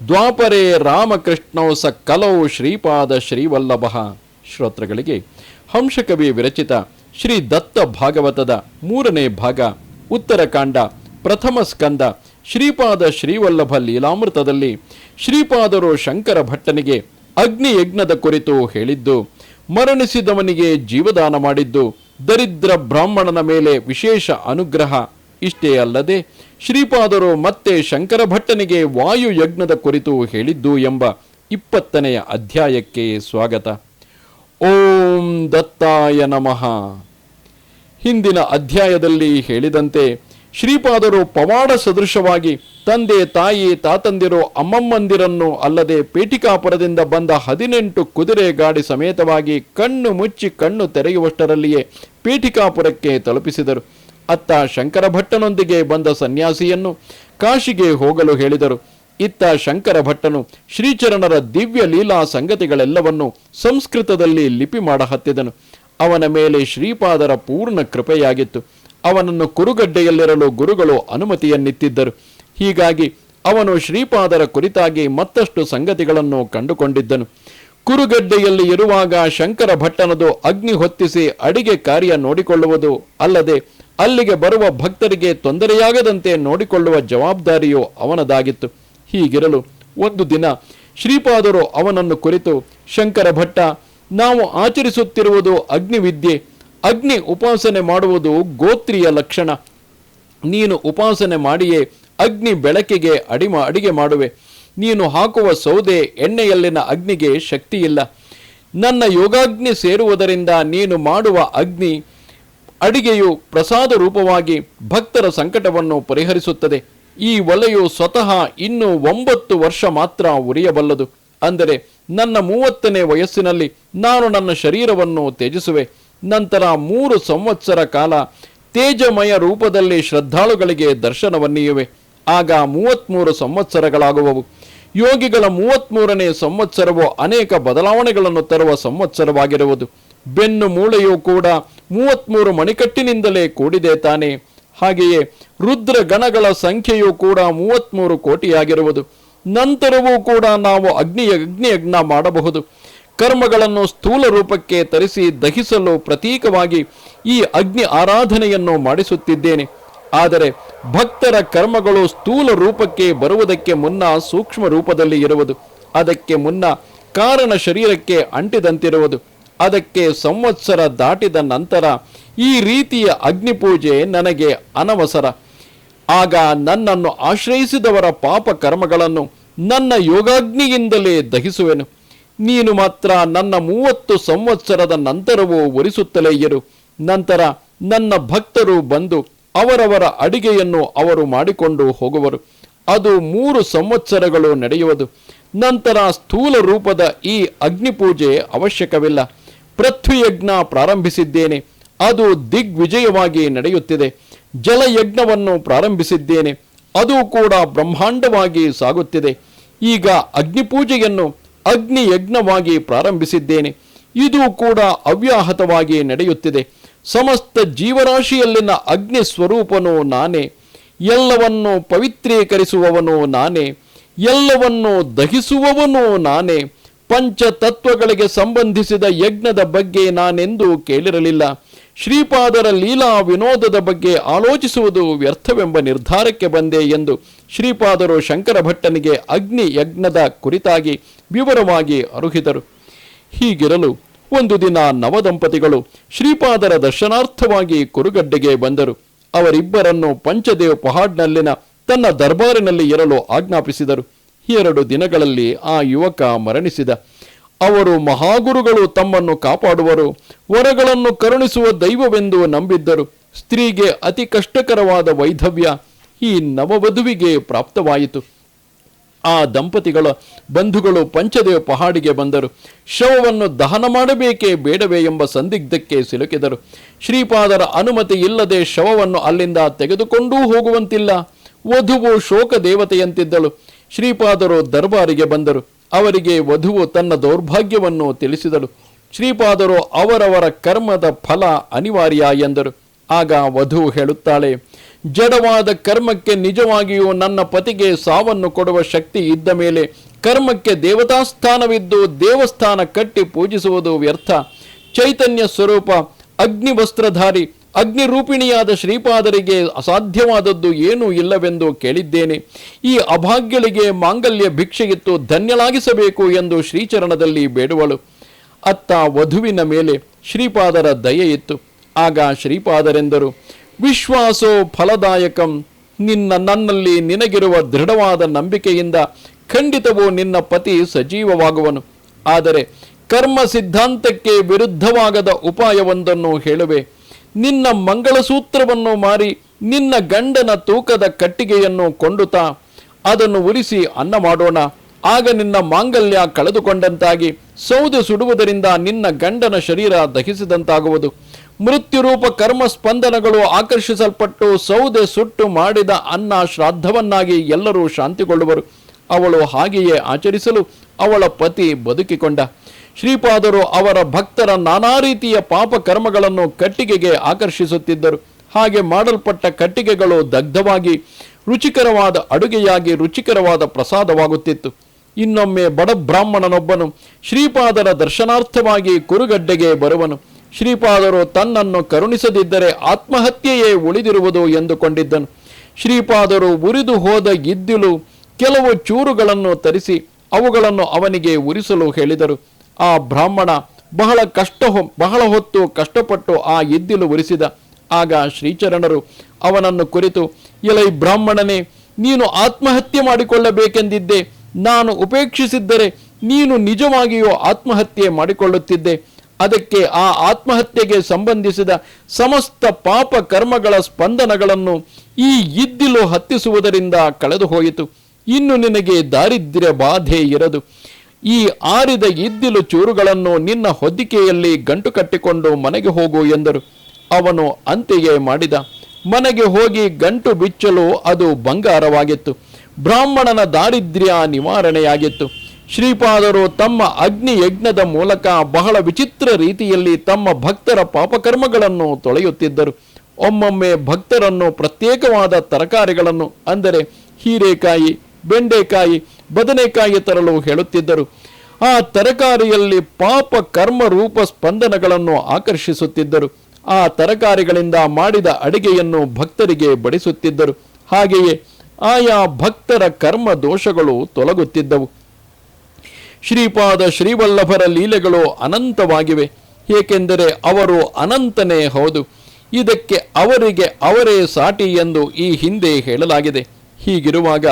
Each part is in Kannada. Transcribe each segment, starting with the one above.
ದ್ವಾಪರೇ ರಾಮಕೃಷ್ಣೌ ಸ ಕಲೌ ಶ್ರೀಪಾದ ಶ್ರೀವಲ್ಲಭ. ಶ್ರೋತ್ರಗಳಿಗೆ ಹಂಸಕವಿ ವಿರಚಿತ ಶ್ರೀ ದತ್ತ ಭಾಗವತದ ಮೂರನೇ ಭಾಗ, ಉತ್ತರಕಾಂಡ, ಪ್ರಥಮ ಸ್ಕಂದ, ಶ್ರೀಪಾದ ಶ್ರೀವಲ್ಲಭ ಲೀಲಾಮೃತದಲ್ಲಿ ಶ್ರೀಪಾದರು ಶಂಕರ ಭಟ್ಟನಿಗೆ ಅಗ್ನಿ ಯಜ್ಞದ ಕುರಿತು ಹೇಳಿದ್ದು, ಮರಣಿಸಿದವನಿಗೆ ಜೀವದಾನ ಮಾಡಿದ್ದು, ದರಿದ್ರ ಬ್ರಾಹ್ಮಣನ ಮೇಲೆ ವಿಶೇಷ ಅನುಗ್ರಹ ಇಷ್ಟೇ ಅಲ್ಲದೆ ಶ್ರೀಪಾದರು ಮತ್ತೆ ಶಂಕರ ಭಟ್ಟನಿಗೆ ವಾಯು ಯಜ್ಞದ ಕುರಿತು ಹೇಳಿದ್ದು ಎಂಬ ಇಪ್ಪತ್ತನೆಯ ಅಧ್ಯಾಯಕ್ಕೆ ಸ್ವಾಗತ. ಓಂ ದತ್ತಾಯ ನಮಃ. ಹಿಂದಿನ ಅಧ್ಯಾಯದಲ್ಲಿ ಹೇಳಿದಂತೆ ಶ್ರೀಪಾದರು ಪವಾಡ ಸದೃಶವಾಗಿ ತಂದೆ ತಾಯಿ ತಾತಂದಿರು ಅಮ್ಮಮ್ಮಂದಿರನ್ನು ಅಲ್ಲದೆ ಪೇಟಿಕಾಪುರದಿಂದ ಬಂದ ಹದಿನೆಂಟು ಕುದುರೆ ಗಾಡಿ ಸಮೇತವಾಗಿ ಕಣ್ಣು ಮುಚ್ಚಿ ಕಣ್ಣು ತೆರೆಯುವಷ್ಟರಲ್ಲಿಯೇ ಪೇಟಿಕಾಪುರಕ್ಕೆ ತಲುಪಿಸಿದರು. ಅತ್ತ ಶಂಕರ ಭಟ್ಟನೊಂದಿಗೆ ಬಂದ ಸನ್ಯಾಸಿಯನ್ನು ಕಾಶಿಗೆ ಹೋಗಲು ಹೇಳಿದರು. ಇತ್ತ ಶಂಕರ ಭಟ್ಟನು ಶ್ರೀಚರಣರ ದಿವ್ಯ ಲೀಲಾ ಸಂಗತಿಗಳೆಲ್ಲವನ್ನು ಸಂಸ್ಕೃತದಲ್ಲಿ ಲಿಪಿ ಮಾಡಹತ್ತಿದನು. ಅವನ ಮೇಲೆ ಶ್ರೀಪಾದರ ಪೂರ್ಣ ಕೃಪೆಯಾಗಿತ್ತು. ಅವನನ್ನು ಕುರುಗಡ್ಡೆಯಲ್ಲಿರಲು ಗುರುಗಳು ಅನುಮತಿಯನ್ನಿತ್ತಿದ್ದರು. ಹೀಗಾಗಿ ಅವನು ಶ್ರೀಪಾದರ ಕುರಿತಾಗಿ ಮತ್ತಷ್ಟು ಸಂಗತಿಗಳನ್ನು ಕಂಡುಕೊಂಡಿದ್ದನು. ಕುರುಗಡ್ಡೆಯಲ್ಲಿ ಇರುವಾಗ ಶಂಕರ ಭಟ್ಟನದು ಅಗ್ನಿ ಹೊತ್ತಿಸಿ ಅಡಿಗೆ ಕಾರ್ಯ ನೋಡಿಕೊಳ್ಳುವುದು ಅಲ್ಲದೆ ಅಲ್ಲಿಗೆ ಬರುವ ಭಕ್ತರಿಗೆ ತೊಂದರೆಯಾಗದಂತೆ ನೋಡಿಕೊಳ್ಳುವ ಜವಾಬ್ದಾರಿಯು ಅವನದಾಗಿತ್ತು. ಹೀಗಿರಲು ಒಂದು ದಿನ ಶ್ರೀಪಾದರು ಅವನನ್ನು ಕುರಿತು, ಶಂಕರ ಭಟ್ಟ, ನಾವು ಆಚರಿಸುತ್ತಿರುವುದು ಅಗ್ನಿವಿದ್ಯೆ. ಅಗ್ನಿ ಉಪಾಸನೆ ಮಾಡುವುದು ಗೋತ್ರಿಯ ಲಕ್ಷಣ. ನೀನು ಉಪಾಸನೆ ಮಾಡಿಯೇ ಅಗ್ನಿ ಬೆಳಕಿಗೆ ಅಡಿಮ, ಅಡಿಗೆ ಮಾಡುವೆ. ನೀನು ಹಾಕುವ ಸೌದೆ ಎಣ್ಣೆಯಲ್ಲಿನ ಅಗ್ನಿಗೆ ಶಕ್ತಿಯಿಲ್ಲ. ನನ್ನ ಯೋಗಾಗ್ನಿ ಸೇರುವುದರಿಂದ ನೀನು ಮಾಡುವ ಅಗ್ನಿ ಅಡಿಗೆಯು ಪ್ರಸಾದ ರೂಪವಾಗಿ ಭಕ್ತರ ಸಂಕಟವನ್ನು ಪರಿಹರಿಸುತ್ತದೆ. ಈ ಒಲೆಯು ಸ್ವತಃ ಇನ್ನು ಒಂಬತ್ತು ವರ್ಷ ಮಾತ್ರ ಉರಿಯಬಲ್ಲದು. ಅಂದರೆ ನನ್ನ ಮೂವತ್ತನೇ ವಯಸ್ಸಿನಲ್ಲಿ ನಾನು ನನ್ನ ಶರೀರವನ್ನು ತ್ಯಜಿಸುವೆ. ನಂತರ ಮೂರು ಸಂವತ್ಸರ ಕಾಲ ತೇಜಮಯ ರೂಪದಲ್ಲಿ ಶ್ರದ್ಧಾಳುಗಳಿಗೆ ದರ್ಶನವನ್ನೀಯುವೆ. ಆಗ ಮೂವತ್ಮೂರು ಸಂವತ್ಸರಗಳಾಗುವವು. ಯೋಗಿಗಳ ಮೂವತ್ಮೂರನೇ ಸಂವತ್ಸರವು ಅನೇಕ ಬದಲಾವಣೆಗಳನ್ನು ತರುವ ಸಂವತ್ಸರವಾಗಿರುವುದು. ಬೆನ್ನು ಮೂಳೆಯೂ ಕೂಡ ಮೂವತ್ಮೂರು ಮಣಿಕಟ್ಟಿನಿಂದಲೇ ಕೂಡಿದೆ ತಾನೆ. ಹಾಗೆಯೇ ರುದ್ರ ಗಣಗಳ ಸಂಖ್ಯೆಯೂ ಕೂಡ ಮೂವತ್ಮೂರು ಕೋಟಿಯಾಗಿರುವುದು. ನಂತರವೂ ಕೂಡ ನಾವು ಅಗ್ನಿ ಅಗ್ನಿಯಜ್ಞ ಮಾಡಬಹುದು. ಕರ್ಮಗಳನ್ನು ಸ್ಥೂಲ ರೂಪಕ್ಕೆ ತರಿಸಿ ದಹಿಸಲು ಪ್ರತೀಕವಾಗಿ ಈ ಅಗ್ನಿ ಆರಾಧನೆಯನ್ನು ಮಾಡಿಸುತ್ತಿದ್ದೇನೆ. ಆದರೆ ಭಕ್ತರ ಕರ್ಮಗಳು ಸ್ಥೂಲ ರೂಪಕ್ಕೆ ಬರುವುದಕ್ಕೆ ಮುನ್ನ ಸೂಕ್ಷ್ಮ ರೂಪದಲ್ಲಿ ಇರುವುದು. ಅದಕ್ಕೆ ಮುನ್ನ ಕಾರಣ ಶರೀರಕ್ಕೆ ಅಂಟಿದಂತಿರುವುದು. ಅದಕ್ಕೆ ಸಂವತ್ಸರ ದಾಟಿದ ನಂತರ ಈ ರೀತಿಯ ಅಗ್ನಿಪೂಜೆ ನನಗೆ ಅನವಸರ. ಆಗ ನನ್ನನ್ನು ಆಶ್ರಯಿಸಿದವರ ಪಾಪ ಕರ್ಮಗಳನ್ನು ನನ್ನ ಯೋಗಾಗ್ನಿಯಿಂದಲೇ ದಹಿಸುವೆನು. ನೀನು ಮಾತ್ರ ನನ್ನ ಮೂವತ್ತು ಸಂವತ್ಸರದ ನಂತರವೂ ಒರಿಸುತ್ತಲೇ ಇರು. ನಂತರ ನನ್ನ ಭಕ್ತರು ಬಂದು ಅವರವರ ಅಡಿಗೆಯನ್ನು ಅವರು ಮಾಡಿಕೊಂಡು ಹೋಗುವರು. ಅದು ಮೂರು ಸಂವತ್ಸರಗಳು ನಡೆಯುವುದು. ನಂತರ ಸ್ಥೂಲ ರೂಪದ ಈ ಅಗ್ನಿಪೂಜೆ ಅವಶ್ಯಕವಿಲ್ಲ. ಪೃಥ್ವಿಯಜ್ಞ ಪ್ರಾರಂಭಿಸಿದ್ದೇನೆ. ಅದು ದಿಗ್ವಿಜಯವಾಗಿ ನಡೆಯುತ್ತಿದೆ. ಜಲಯಜ್ಞವನ್ನು ಪ್ರಾರಂಭಿಸಿದ್ದೇನೆ. ಅದು ಕೂಡ ಬ್ರಹ್ಮಾಂಡವಾಗಿ ಸಾಗುತ್ತಿದೆ. ಈಗ ಅಗ್ನಿಪೂಜೆಯನ್ನು ಅಗ್ನಿ ಯಜ್ಞವಾಗಿ ಪ್ರಾರಂಭಿಸಿದ್ದೇನೆ. ಇದು ಕೂಡ ಅವ್ಯಾಹತವಾಗಿ ನಡೆಯುತ್ತಿದೆ. ಸಮಸ್ತ ಜೀವರಾಶಿಯಲ್ಲಿನ ಅಗ್ನಿ ಸ್ವರೂಪನು ನಾನೇ. ಎಲ್ಲವನ್ನು ಪವಿತ್ರೀಕರಿಸುವವನು ನಾನೇ. ಎಲ್ಲವನ್ನು ದಹಿಸುವವನು ನಾನೇ. ಪಂಚತತ್ವಗಳಿಗೆ ಸಂಬಂಧಿಸಿದ ಯಜ್ಞದ ಬಗ್ಗೆ ನಾನೆಂದೂ ಕೇಳಿರಲಿಲ್ಲ. ಶ್ರೀಪಾದರ ಲೀಲಾ ವಿನೋದದ ಬಗ್ಗೆ ಆಲೋಚಿಸುವುದು ವ್ಯರ್ಥವೆಂಬ ನಿರ್ಧಾರಕ್ಕೆ ಬಂದೆ ಎಂದು ಶ್ರೀಪಾದರು ಶಂಕರ ಭಟ್ಟನಿಗೆ ಅಗ್ನಿ ಯಜ್ಞದ ಕುರಿತಾಗಿ ವಿವರವಾಗಿ ಅರುಹಿದರು. ಹೀಗಿರಲು ಒಂದು ದಿನ ನವದಂಪತಿಗಳು ಶ್ರೀಪಾದರ ದರ್ಶನಾರ್ಥವಾಗಿ ಕುರುಗಡ್ಡೆಗೆ ಬಂದರು. ಅವರಿಬ್ಬರನ್ನು ಪಂಚದೇವ್ ಪಹಾಡ್ನಲ್ಲಿನ ತನ್ನ ದರ್ಬಾರಿನಲ್ಲಿ ಇರಲು ಆಜ್ಞಾಪಿಸಿದರು. ಎರಡು ದಿನಗಳಲ್ಲಿ ಆ ಯುವಕ ಮರಣಿಸಿದ. ಅವರು ಮಹಾಗುರುಗಳು ತಮ್ಮನ್ನು ಕಾಪಾಡುವರು, ವರಗಳನ್ನು ಕರುಣಿಸುವ ದೈವವೆಂದು ನಂಬಿದ್ದರು. ಸ್ತ್ರೀಗೆ ಅತಿ ಕಷ್ಟಕರವಾದ ವೈಧವ್ಯ ಈ ನವವಧುವಿಗೆ ಪ್ರಾಪ್ತವಾಯಿತು. ಆ ದಂಪತಿಗಳ ಬಂಧುಗಳು ಪಂಚದೇವ ಪಹಾಡಿಗೆ ಬಂದರು. ಶವವನ್ನು ದಹನ ಮಾಡಬೇಕೇ ಬೇಡವೇ ಎಂಬ ಸಂದಿಗ್ಧಕ್ಕೆ ಸಿಲುಕಿದರು. ಶ್ರೀಪಾದರ ಅನುಮತಿ ಇಲ್ಲದೆ ಶವವನ್ನು ಅಲ್ಲಿಂದ ತೆಗೆದುಕೊಂಡೂ ಹೋಗುವಂತಿಲ್ಲ. ವಧುವು ಶೋಕ ದೇವತೆಯಂತಿದ್ದಳು ಶ್ರೀಪಾದರು ದರ್ಬಾರಿಗೆ ಬಂದರು. ಅವರಿಗೆ ವಧುವು ತನ್ನ ದೌರ್ಭಾಗ್ಯವನ್ನು ತಿಳಿಸಿದಳು. ಶ್ರೀಪಾದರು ಅವರವರ ಕರ್ಮದ ಫಲ ಅನಿವಾರ್ಯ ಎಂದರು. ಆಗ ವಧು ಹೇಳುತ್ತಾಳೆ, ಜಡವಾದ ಕರ್ಮಕ್ಕೆ ನಿಜವಾಗಿಯೂ ನನ್ನ ಪತಿಗೆ ಸಾವನ್ನು ಕೊಡುವ ಶಕ್ತಿ ಇದ್ದ ಮೇಲೆ ಕರ್ಮಕ್ಕೆ ದೇವತಾಸ್ಥಾನವಿದ್ದು ದೇವಸ್ಥಾನ ಕಟ್ಟಿ ಪೂಜಿಸುವುದು ವ್ಯರ್ಥ. ಚೈತನ್ಯ ಸ್ವರೂಪ ಅಗ್ನಿ ವಸ್ತ್ರಧಾರಿ ಅಗ್ನಿರೂಪಿಣಿಯಾದ ಶ್ರೀಪಾದರಿಗೆ ಅಸಾಧ್ಯವಾದದ್ದು ಏನೂ ಇಲ್ಲವೆಂದು ಕೇಳಿದ್ದೇನೆ. ಈ ಅಭಾಗ್ಯಳಿಗೆ ಮಾಂಗಲ್ಯ ಭಿಕ್ಷೆಗಿತ್ತು ಧನ್ಯಲಾಗಿಸಬೇಕು ಎಂದು ಶ್ರೀಚರಣದಲ್ಲಿ ಬೇಡುವಳು. ಅತ್ತ ವಧುವಿನ ಮೇಲೆ ಶ್ರೀಪಾದರ ದಯೆಯಿತ್ತು ಆಗ ಶ್ರೀಪಾದರೆಂದರು, ವಿಶ್ವಾಸೋ ಫಲದಾಯಕಂ. ನಿನ್ನ ನನ್ನಲ್ಲಿ ನಿನಗಿರುವ ದೃಢವಾದ ನಂಬಿಕೆಯಿಂದ ಖಂಡಿತವೂ ನಿನ್ನ ಪತಿ ಸಜೀವವಾಗುವನು. ಆದರೆ ಕರ್ಮ ಸಿದ್ಧಾಂತಕ್ಕೆ ವಿರುದ್ಧವಾಗದ ಉಪಾಯವೊಂದನ್ನು ಹೇಳುವೆ. ನಿನ್ನ ಮಂಗಳಸೂತ್ರವನ್ನು ಮಾರಿ ನಿನ್ನ ಗಂಡನ ತೂಕದ ಕಟ್ಟಿಗೆಯನ್ನು ಕೊಂಡುತ್ತಾ ಅದನ್ನು ಉರಿಸಿ ಅನ್ನ ಮಾಡೋಣ. ಆಗ ನಿನ್ನ ಮಾಂಗಲ್ಯ ಕಳೆದುಕೊಂಡಂತಾಗಿ ಸೌದೆ ಸುಡುವುದರಿಂದ ನಿನ್ನ ಗಂಡನ ಶರೀರ ದಹಿಸಿದಂತಾಗುವುದು. ಮೃತ್ಯುರೂಪ ಕರ್ಮ ಸ್ಪಂದನಗಳು ಆಕರ್ಷಿಸಲ್ಪಟ್ಟು ಸೌದೆ ಸುಟ್ಟು ಮಾಡಿದ ಅನ್ನ ಶ್ರಾದ್ದವನ್ನಾಗಿ ಎಲ್ಲರೂ ಶಾಂತಿಗೊಳ್ಳುವರು. ಅವಳು ಹಾಗೆಯೇ ಆಚರಿಸಲು ಅವಳ ಪತಿ ಬದುಕಿಕೊಂಡ. ಶ್ರೀಪಾದರು ಅವರ ಭಕ್ತರ ನಾನಾ ರೀತಿಯ ಪಾಪ ಕರ್ಮಗಳನ್ನು ಕಟ್ಟಿಗೆಗೆ ಆಕರ್ಷಿಸುತ್ತಿದ್ದರು. ಹಾಗೆ ಮಾಡಲ್ಪಟ್ಟ ಕಟ್ಟಿಗೆಗಳು ದಗ್ಧವಾಗಿ, ರುಚಿಕರವಾದ ಅಡುಗೆಯಾಗಿ ರುಚಿಕರವಾದ ಪ್ರಸಾದವಾಗುತ್ತಿತ್ತು. ಇನ್ನೊಮ್ಮೆ ಬಡ ಬ್ರಾಹ್ಮಣನೊಬ್ಬನು ಶ್ರೀಪಾದರ ದರ್ಶನಾರ್ಥವಾಗಿ ಕುರುಗಡ್ಡೆಗೆ ಬರುವನು. ಶ್ರೀಪಾದರು ತನ್ನನ್ನು ಕರುಣಿಸದಿದ್ದರೆ ಆತ್ಮಹತ್ಯೆಯೇ ಉಳಿದಿರುವುದು ಎಂದುಕೊಂಡಿದ್ದನು. ಶ್ರೀಪಾದರು ಉರಿದು ಹೋದ ಇದ್ದಿಲು ಕೆಲವು ಚೂರುಗಳನ್ನು ತರಿಸಿ ಅವುಗಳನ್ನು ಅವನಿಗೆ ಉರಿಸಲು ಹೇಳಿದರು. ಆ ಬ್ರಾಹ್ಮಣ ಬಹಳ ಕಷ್ಟ ಬಹಳ ಹೊತ್ತು ಕಷ್ಟಪಟ್ಟು ಆ ಇದ್ದಿಲು ಉರಿಸಿದ ಆಗ ಶ್ರೀಚರಣರು ಅವನನ್ನು ಕುರಿತು, ಎಲೈ ಬ್ರಾಹ್ಮಣನೇ, ನೀನು ಆತ್ಮಹತ್ಯೆ ಮಾಡಿಕೊಳ್ಳಬೇಕೆಂದಿದ್ದೆ. ನಾನು ಉಪೇಕ್ಷಿಸಿದ್ದರೆ ನೀನು ನಿಜವಾಗಿಯೂ ಆತ್ಮಹತ್ಯೆ ಮಾಡಿಕೊಳ್ಳುತ್ತಿದ್ದೆ. ಅದಕ್ಕೆ ಆ ಆತ್ಮಹತ್ಯೆಗೆ ಸಂಬಂಧಿಸಿದ ಸಮಸ್ತ ಪಾಪ ಕರ್ಮಗಳ ಸ್ಪಂದನಗಳನ್ನು ಈ ಇದ್ದಿಲು ಹತ್ತಿಸುವುದರಿಂದ ಕಳೆದು ಹೋಯಿತು ಇನ್ನು ನಿನಗೆ ದಾರಿದ್ರ್ಯ ಬಾಧೆ ಇರದು. ಈ ಆರಿದ ಇದ್ದಿಲು ಚೂರುಗಳನ್ನು ನಿನ್ನ ಹೊದಿಕೆಯಲ್ಲಿ ಗಂಟು ಕಟ್ಟಿಕೊಂಡು ಮನೆಗೆ ಹೋಗು ಎಂದರು. ಅವನು ಅಂತೆಯೇ ಮಾಡಿದ. ಮನೆಗೆ ಹೋಗಿ ಗಂಟು ಬಿಚ್ಚಲು ಅದು ಬಂಗಾರವಾಗಿತ್ತು. ಬ್ರಾಹ್ಮಣನ ದಾರಿದ್ರ್ಯ ನಿವಾರಣೆಯಾಗಿತ್ತು. ಶ್ರೀಪಾದರು ತಮ್ಮ ಅಗ್ನಿ ಯಜ್ಞದ ಮೂಲಕ ಬಹಳ ವಿಚಿತ್ರ ರೀತಿಯಲ್ಲಿ ತಮ್ಮ ಭಕ್ತರ ಪಾಪಕರ್ಮಗಳನ್ನು ತೊಳೆಯುತ್ತಿದ್ದರು. ಒಮ್ಮೊಮ್ಮೆ ಭಕ್ತರನ್ನು ಪ್ರತ್ಯೇಕವಾದ ತರಕಾರಿಗಳನ್ನು, ಅಂದರೆ ಹೀರೆಕಾಯಿ, ಬೆಂಡೆಕಾಯಿ ಬದನೆಕಾಯಿ ತರಲು ಹೇಳುತ್ತಿದ್ದರು. ಆ ತರಕಾರಿಯಲ್ಲಿ ಪಾಪ ಕರ್ಮ ರೂಪ ಸ್ಪಂದನಗಳನ್ನು ಆಕರ್ಷಿಸುತ್ತಿದ್ದರು. ಆ ತರಕಾರಿಗಳಿಂದ ಮಾಡಿದ ಅಡಿಗೆಯನ್ನು ಭಕ್ತರಿಗೆ ಬಡಿಸುತ್ತಿದ್ದರು. ಹಾಗೆಯೇ ಆಯಾ ಭಕ್ತರ ಕರ್ಮ ದೋಷಗಳು ತೊಲಗುತ್ತಿದ್ದವು. ಶ್ರೀಪಾದ ಶ್ರೀವಲ್ಲಭರ ಲೀಲೆಗಳು ಅನಂತವಾಗಿವೆ. ಏಕೆಂದರೆ ಅವರು ಅನಂತನೇ ಹೌದು. ಇದಕ್ಕೆ ಅವರಿಗೆ ಅವರೇ ಸಾಟಿ ಎಂದು ಈ ಹಿಂದೆ ಹೇಳಲಾಗಿದೆ. ಹೀಗಿರುವಾಗ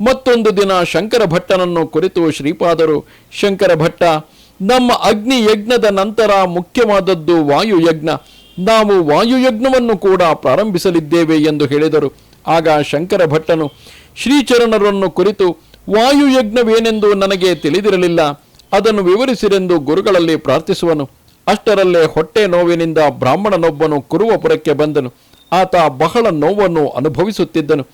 ಮತ್ತೊಂದು ದಿನ ಶಂಕರ ಭಟ್ಟನನ್ನು ಕುರಿತು ಶ್ರೀಪಾದರು, ಶಂಕರ ಭಟ್ಟ, ನಮ್ಮ ಅಗ್ನಿ ಯಜ್ಞದ ನಂತರ ಮುಖ್ಯವಾದದ್ದು ವಾಯುಯಜ್ಞ. ನಾವು ವಾಯುಯಜ್ಞವನ್ನು ಕೂಡ ಪ್ರಾರಂಭಿಸಲಿದ್ದೇವೆ ಎಂದು ಹೇಳಿದರು. ಆಗ ಶಂಕರ ಭಟ್ಟನು ಶ್ರೀಚರಣರನ್ನು ಕುರಿತು, ವಾಯುಯಜ್ಞವೇನೆಂದು ನನಗೆ ತಿಳಿದಿರಲಿಲ್ಲ. ಅದನ್ನು ವಿವರಿಸಿರೆಂದು ಗುರುಗಳಲ್ಲಿ ಪ್ರಾರ್ಥಿಸುವನು. ಅಷ್ಟರಲ್ಲೇ ಹೊಟ್ಟೆ ನೋವಿನಿಂದ ಬ್ರಾಹ್ಮಣನೊಬ್ಬನು ಕುರುವಪುರಕ್ಕೆ ಬಂದನು. ಆತ ಬಹಳ ನೋವನ್ನು ಅನುಭವಿಸುತ್ತಿದ್ದನು.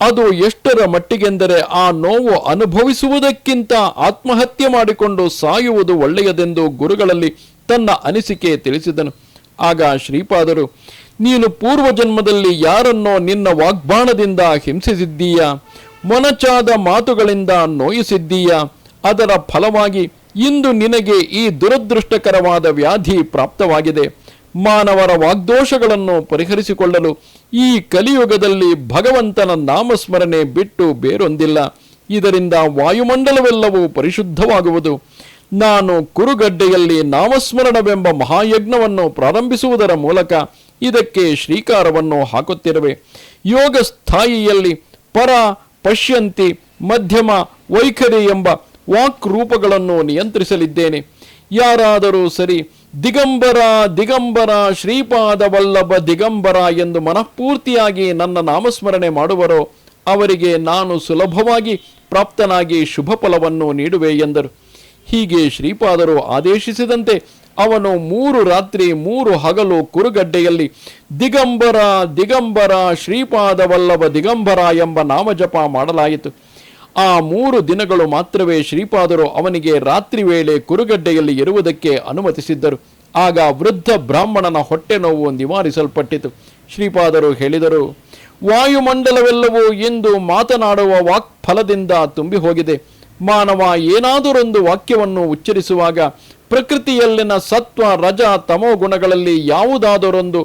ಅದು ಎಷ್ಟರ ಮಟ್ಟಿಗೆಂದರೆ ಆ ನೋವು ಅನುಭವಿಸುವುದಕ್ಕಿಂತ ಆತ್ಮಹತ್ಯೆ ಮಾಡಿಕೊಂಡು ಸಾಯುವುದು ಒಳ್ಳೆಯದೆಂದು ಗುರುಗಳಲ್ಲಿ ತನ್ನ ಅನಿಸಿಕೆ ತಿಳಿಸಿದನು. ಆಗ ಶ್ರೀಪಾದರು, ನೀನು ಪೂರ್ವ ಜನ್ಮದಲ್ಲಿ ಯಾರನ್ನೋ ನಿನ್ನ ವಾಗ್ಬಾಣದಿಂದ ಹಿಂಸಿಸಿದ್ದೀಯಾ, ಮೊನಚಾದ ಮಾತುಗಳಿಂದ ನೋಯಿಸಿದ್ದೀಯಾ, ಅದರ ಫಲವಾಗಿ ಇಂದು ನಿನಗೆ ಈ ದುರದೃಷ್ಟಕರವಾದ ವ್ಯಾಧಿ ಪ್ರಾಪ್ತವಾಗಿದೆ. ಮಾನವರ ವಾಗ್ದೋಷಗಳನ್ನು ಪರಿಹರಿಸಿಕೊಳ್ಳಲು ಈ ಕಲಿಯುಗದಲ್ಲಿ ಭಗವಂತನ ನಾಮಸ್ಮರಣೆ ಬಿಟ್ಟು ಬೇರೊಂದಿಲ್ಲ. ಇದರಿಂದ ವಾಯುಮಂಡಲವೆಲ್ಲವೂ ಪರಿಶುದ್ಧವಾಗುವುದು. ನಾನು ಕುರುಗಡ್ಡೆಯಲ್ಲಿ ನಾಮಸ್ಮರಣವೆಂಬ ಮಹಾಯಜ್ಞವನ್ನು ಪ್ರಾರಂಭಿಸುವುದರ ಮೂಲಕ ಇದಕ್ಕೆ ಶ್ರೀಕಾರವನ್ನು ಹಾಕುತ್ತಿರುವೆ. ಯೋಗ ಸ್ಥಾಯಿಯಲ್ಲಿ ಪರ ಪಶ್ಯಂತಿ ಮಧ್ಯಮ ವೈಖರಿ ಎಂಬ ವಾಕ್ ರೂಪಗಳನ್ನು ನಿಯಂತ್ರಿಸಲಿದ್ದೇನೆ. ಯಾರಾದರೂ ಸರಿ ದಿಗಂಬರ ದಿಗಂಬರ ಶ್ರೀಪಾದ ವಲ್ಲಭ ದಿಗಂಬರ ಎಂದು ಮನಃಪೂರ್ತಿಯಾಗಿ ನನ್ನ ನಾಮಸ್ಮರಣೆ ಮಾಡುವರೋ, ಅವರಿಗೆ ನಾನು ಸುಲಭವಾಗಿ ಪ್ರಾಪ್ತನಾಗಿ ಶುಭ ಫಲವನ್ನು ನೀಡುವೆ ಎಂದರು. ಹೀಗೆ ಶ್ರೀಪಾದರು ಆದೇಶಿಸಿದಂತೆ ಅವನು ಮೂರು ರಾತ್ರಿ, ಮೂರು ಹಗಲು ಕುರುಗಡ್ಡೆಯಲ್ಲಿ ದಿಗಂಬರ ದಿಗಂಬರ ಶ್ರೀಪಾದ ವಲ್ಲಭ ದಿಗಂಬರ ಎಂಬ ನಾಮಜಪ ಮಾಡಲಾಯಿತು. ಆ ಮೂರು ದಿನಗಳು ಮಾತ್ರವೇ ಶ್ರೀಪಾದರು ಅವನಿಗೆ ರಾತ್ರಿ ವೇಳೆ ಕುರುಗಡ್ಡೆಯಲ್ಲಿ ಇರುವುದಕ್ಕೆ ಅನುಮತಿಸಿದ್ದರು. ಆಗ ವೃದ್ಧ ಬ್ರಾಹ್ಮಣನ ಹೊಟ್ಟೆ ನೋವು ನಿವಾರಿಸಲ್ಪಟ್ಟಿತು. ಶ್ರೀಪಾದರು ಹೇಳಿದರು, ವಾಯುಮಂಡಲವೆಲ್ಲವೂ ಎಂದು ಮಾತನಾಡುವ ವಾಕ್ಫಲದಿಂದ ತುಂಬಿ ಹೋಗಿದೆ ಮಾನವ ಏನಾದರೊಂದು ವಾಕ್ಯವನ್ನು ಉಚ್ಚರಿಸುವಾಗ ಪ್ರಕೃತಿಯಲ್ಲಿನ ಸತ್ವ, ರಜ ತಮೋ ಗುಣಗಳಲ್ಲಿ ಯಾವುದಾದರೊಂದು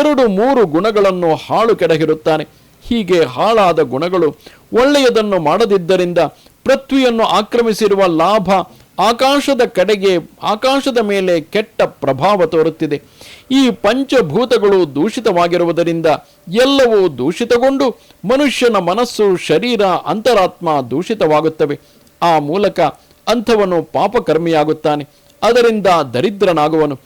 ಎರಡು ಮೂರು ಗುಣಗಳನ್ನು ಹಾಳು ಕೆಡಹಿರುತ್ತಾನೆ ಹೀಗೆ ಹಾಳಾದ ಗುಣಗಳು ಒಳ್ಳೆಯದನ್ನು ಮಾಡದಿದ್ದರಿಂದ ಪೃಥ್ವಿಯನ್ನು ಆಕ್ರಮಿಸಿರುವ ಲಾಭ ಆಕಾಶದ ಕಡೆಗೆ, ಆಕಾಶದ ಮೇಲೆ ಕೆಟ್ಟ ಪ್ರಭಾವ ತೋರುತ್ತಿದೆ. ಈ ಪಂಚಭೂತಗಳು ದೂಷಿತವಾಗಿರುವುದರಿಂದ ಎಲ್ಲವೂ ದೂಷಿತಗೊಂಡು ಮನುಷ್ಯನ ಮನಸ್ಸು ಶರೀರ, ಅಂತರಾತ್ಮ ದೂಷಿತವಾಗುತ್ತವೆ. ಆ ಮೂಲಕ ಅಂಥವನು ಪಾಪಕರ್ಮಿಯಾಗುತ್ತಾನೆ. ಅದರಿಂದ ದರಿದ್ರನಾಗುವನು.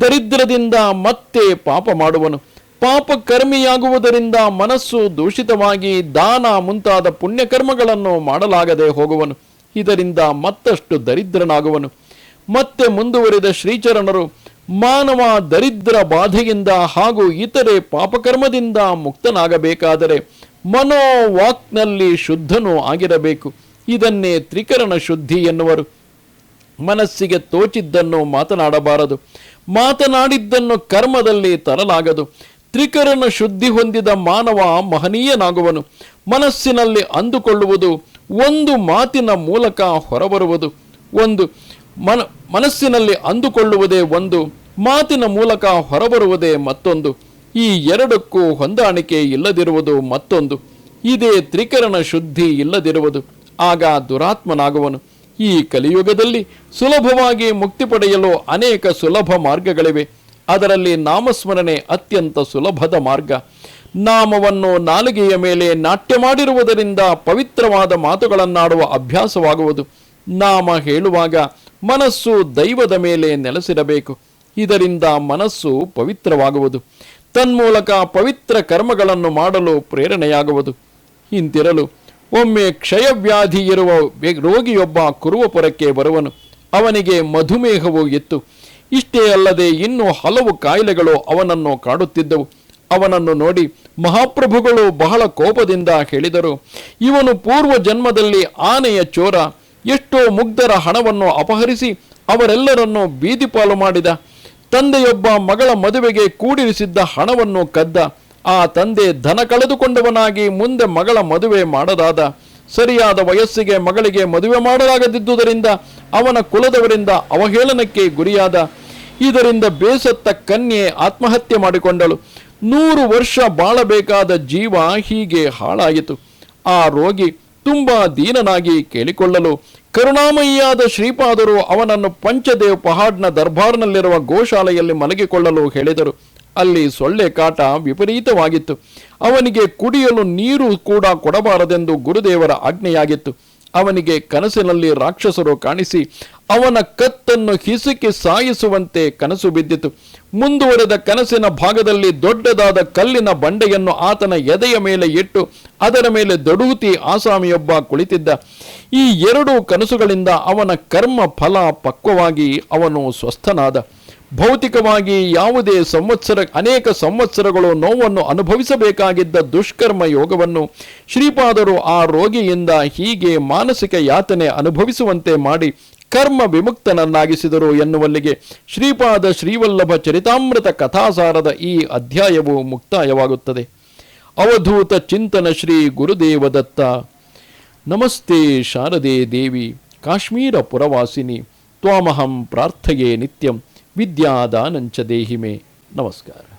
ದರಿದ್ರದಿಂದ ಮತ್ತೆ ಪಾಪ ಮಾಡುವನು. ಪಾಪಕರ್ಮಿಯಾಗುವುದರಿಂದ ಮನಸ್ಸು ದೂಷಿತವಾಗಿ ದಾನ ಮುಂತಾದ ಪುಣ್ಯಕರ್ಮಗಳನ್ನು ಮಾಡಲಾಗದೆ ಹೋಗುವನು. ಇದರಿಂದ ಮತ್ತಷ್ಟು ದರಿದ್ರನಾಗುವನು. ಮತ್ತೆ ಮುಂದುವರಿದ ಶ್ರೀಚರಣರು ಮಾನವ ದರಿದ್ರ ಬಾಧೆಯಿಂದ ಹಾಗೂ ಇತರೆ ಪಾಪಕರ್ಮದಿಂದ ಮುಕ್ತನಾಗಬೇಕಾದರೆ ಮನೋವಾಕ್ನಲ್ಲಿ ಶುದ್ಧನೂ ಆಗಿರಬೇಕು. ಇದನ್ನೇ ತ್ರಿಕರಣ ಶುದ್ಧಿ ಎನ್ನುವರು. ಮನಸ್ಸಿಗೆ ತೋಚಿದ್ದನ್ನು ಮಾತನಾಡಬಾರದು. ಮಾತನಾಡಿದ್ದನ್ನು ಕರ್ಮದಲ್ಲಿ ತರಲಾಗದು. ತ್ರಿಕರಣ ಶುದ್ಧಿ ಹೊಂದಿದ ಮಾನವ ಮಹನೀಯನಾಗುವನು. ಮನಸ್ಸಿನಲ್ಲಿ ಅಂದುಕೊಳ್ಳುವುದು ಒಂದು ಮಾತಿನ ಮೂಲಕ ಹೊರಬರುವುದು. ಒಂದು, ಮನ, ಮನಸ್ಸಿನಲ್ಲಿ ಅಂದುಕೊಳ್ಳುವುದೇ ಒಂದು, ಮಾತಿನ ಮೂಲಕ ಹೊರಬರುವುದೇ ಮತ್ತೊಂದು. ಈ ಎರಡಕ್ಕೂ ಹೊಂದಾಣಿಕೆ ಇಲ್ಲದಿರುವುದು ಮತ್ತೊಂದು. ಇದೇ ತ್ರಿಕರಣ ಶುದ್ಧಿ ಇಲ್ಲದಿರುವುದು. ಆಗ ದುರಾತ್ಮನಾಗುವನು. ಈ ಕಲಿಯುಗದಲ್ಲಿ ಸುಲಭವಾಗಿ ಮುಕ್ತಿ ಪಡೆಯಲು ಅನೇಕ ಸುಲಭ ಮಾರ್ಗಗಳಿವೆ. ಅದರಲ್ಲಿ ನಾಮಸ್ಮರಣೆ ಅತ್ಯಂತ ಸುಲಭದ ಮಾರ್ಗ. ನಾಮವನ್ನು ನಾಲಿಗೆಯ ಮೇಲೆ ನಾಟ್ಯ ಮಾಡಿರುವುದರಿಂದ ಪವಿತ್ರವಾದ ಮಾತುಗಳನ್ನಾಡುವ ಅಭ್ಯಾಸವಾಗುವುದು. ನಾಮ ಹೇಳುವಾಗ ಮನಸ್ಸು ದೈವದ ಮೇಲೆ ನೆಲೆಸಿರಬೇಕು. ಇದರಿಂದ ಮನಸ್ಸು ಪವಿತ್ರವಾಗುವುದು. ತನ್ಮೂಲಕ ಪವಿತ್ರ ಕರ್ಮಗಳನ್ನು ಮಾಡಲು ಪ್ರೇರಣೆಯಾಗುವುದು. ಇಂತಿರಲು ಒಮ್ಮೆ ಕ್ಷಯವ್ಯಾಧಿ ಇರುವ ರೋಗಿಯೊಬ್ಬ ಕುರುವಪುರಕ್ಕೆ ಬರುವನು. ಅವನಿಗೆ ಮಧುಮೇಹವು ಇತ್ತು ಇಷ್ಟೇ ಅಲ್ಲದೆ ಇನ್ನೂ ಹಲವು ಕಾಯಿಲೆಗಳು ಅವನನ್ನು ಕಾಡುತ್ತಿದ್ದವು. ಅವನನ್ನು ನೋಡಿ ಮಹಾಪ್ರಭುಗಳು ಬಹಳ ಕೋಪದಿಂದ ಹೇಳಿದರು, ಇವನು ಪೂರ್ವ ಜನ್ಮದಲ್ಲಿ ಆನೆಯ ಚೋರ, ಎಷ್ಟೋ ಮುಗ್ಧರ ಹಣವನ್ನು ಅಪಹರಿಸಿ ಅವರೆಲ್ಲರನ್ನು ಬೀದಿಪಾಲು ಮಾಡಿದ. ತಂದೆಯೊಬ್ಬ ಮಗಳ ಮದುವೆಗೆ ಕೂಡಿರಿಸಿದ್ದ ಹಣವನ್ನು ಕದ್ದ. ಆ ತಂದೆ ಧನ ಕಳೆದುಕೊಂಡವನಾಗಿ ಮುಂದೆ ಮಗಳ ಮದುವೆ ಮಾಡದಾದ. ಸರಿಯಾದ ವಯಸ್ಸಿಗೆ ಮಗಳಿಗೆ ಮದುವೆ ಮಾಡಲಾಗದಿದ್ದುದರಿಂದ ಅವನ ಕುಲದವರಿಂದ ಅವಹೇಳನಕ್ಕೆ ಗುರಿಯಾದ. ಇದರಿಂದ ಬೇಸತ್ತ ಕನ್ಯೆ ಆತ್ಮಹತ್ಯೆ ಮಾಡಿಕೊಂಡಳು. ನೂರು ವರ್ಷ ಬಾಳಬೇಕಾದ ಜೀವ ಹೀಗೆ ಹಾಳಾಯಿತು. ಆ ರೋಗಿ ತುಂಬಾ ದೀನನಾಗಿ ಕೇಳಿಕೊಳ್ಳಲು ಕರುಣಾಮಯಿಯಾದ ಶ್ರೀಪಾದರು ಅವನನ್ನು ಪಂಚದೇವ್ ಪಹಾಡ್ನ ದರ್ಬಾರ್ನಲ್ಲಿರುವ ಗೋಶಾಲೆಯಲ್ಲಿ ಮಲಗಿಕೊಳ್ಳಲು ಹೇಳಿದರು. ಅಲ್ಲಿ ಸೊಳ್ಳೆ ಕಾಟ ವಿಪರೀತವಾಗಿತ್ತು. ಅವನಿಗೆ ಕುಡಿಯಲು ನೀರು ಕೂಡ ಕೊಡಬಾರದೆಂದು ಗುರುದೇವರ ಆಜ್ಞೆಯಾಗಿತ್ತು. ಅವನಿಗೆ ಕನಸಿನಲ್ಲಿ ರಾಕ್ಷಸರು ಕಾಣಿಸಿ ಅವನ ಕತ್ತನ್ನು ಹಿಸುಕಿ ಸಾಯಿಸುವಂತೆ ಕನಸು ಬಿದ್ದಿತು. ಮುಂದುವರೆದ ಕನಸಿನ ಭಾಗದಲ್ಲಿ ದೊಡ್ಡದಾದ ಕಲ್ಲಿನ ಬಂಡೆಯನ್ನು ಆತನ ಎದೆಯ ಮೇಲೆ ಇಟ್ಟು ಅದರ ಮೇಲೆ ದೊಡೂತಿ ಆಸಾಮಿಯೊಬ್ಬ ಕುಳಿತಿದ್ದ. ಈ ಎರಡು ಕನಸುಗಳಿಂದ ಅವನ ಕರ್ಮ ಫಲ ಪಕ್ವವಾಗಿ ಅವನು ಸ್ವಸ್ಥನಾದ. ಭೌತಿಕವಾಗಿ ಯಾವುದೇ ಸಂವತ್ಸರ, ಅನೇಕ ಸಂವತ್ಸರಗಳು ನೋವನ್ನು ಅನುಭವಿಸಬೇಕಾಗಿದ್ದ ದುಷ್ಕರ್ಮ ಯೋಗವನ್ನು ಶ್ರೀಪಾದರು ಆ ರೋಗಿಯಿಂದ ಹೀಗೆ ಮಾನಸಿಕ ಯಾತನೆ ಅನುಭವಿಸುವಂತೆ ಮಾಡಿ ಕರ್ಮ ವಿಮುಕ್ತನನ್ನಾಗಿಸಿದರು ಎನ್ನುವಲ್ಲಿಗೆ ಶ್ರೀಪಾದ ಶ್ರೀವಲ್ಲಭ ಚರಿತಾಮೃತ ಕಥಾಸಾರದ ಈ ಅಧ್ಯಾಯವು ಮುಕ್ತಾಯವಾಗುತ್ತದೆ. ಅವಧೂತ ಚಿಂತನ ಶ್ರೀ ಗುರುದೇವದತ್ತ. ನಮಸ್ತೆ ಶಾರದೆ ದೇವಿ, ಕಾಶ್ಮೀರ ಪುರವಾಸಿನಿ, ತ್ವಾಮಹಂ ಪ್ರಾರ್ಥಯೇ ನಿತ್ಯಂ, ವಿದ್ಯಾದಾನಂಚ ದೇಹಿಮೆ. ನಮಸ್ಕಾರ.